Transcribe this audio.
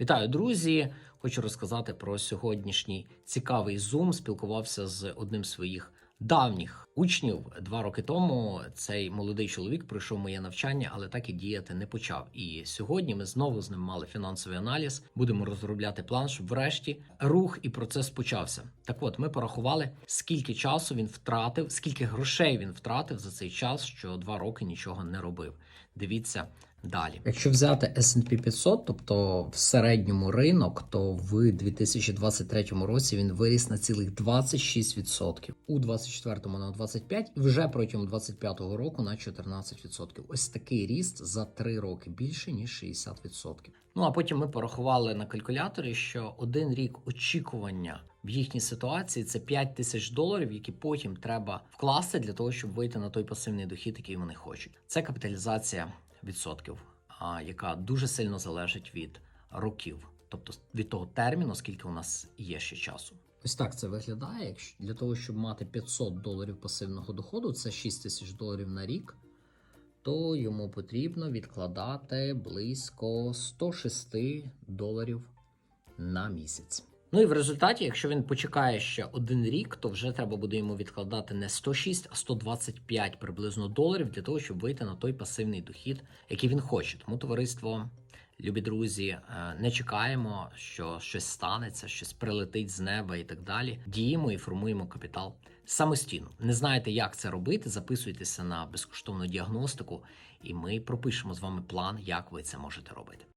Вітаю, друзі! Хочу розказати про сьогоднішній цікавий зум. Спілкувався з одним з своїх давніх учнів два роки тому. Цей молодий чоловік пройшов моє навчання, але так і діяти не почав. І сьогодні ми знову з ним мали фінансовий аналіз. Будемо розробляти план, щоб врешті рух і процес почався. Так от ми порахували, скільки часу він втратив, скільки грошей він втратив за цей час, що два роки нічого не робив. Дивіться далі. Якщо взяти S&P 500, тобто в середньому ринок, то в 2023 році він виріс на цілих 26%, у 24 на 25 і вже протягом 25 року на 14%. Ось такий ріст за 3 роки більше ніж 60%. Ну а потім ми порахували на калькуляторі, що один рік очікування в їхній ситуації це 5 тисяч доларів, які потім треба вкласти для того, щоб вийти на той пасивний дохід, який вони хочуть. Це капіталізація відсотків, яка дуже сильно залежить від років, тобто від того терміну, скільки у нас є ще часу. Ось так це виглядає. Якщо для того, щоб мати 500 доларів пасивного доходу, це 6 тисяч доларів на рік, то йому потрібно відкладати близько 106 доларів на місяць. Ну і в результаті, якщо він почекає ще один рік, то вже треба буде йому відкладати не 106, а 125 приблизно доларів для того, щоб вийти на той пасивний дохід, який він хоче. Тому товариство, любі друзі, е, не чекаємо, що щось станеться, щось прилетить з неба і так далі. Діємо і формуємо капітал самостійно. Не знаєте, як це робити? Записуйтеся на безкоштовну діагностику, і ми пропишемо з вами план, як ви це можете робити.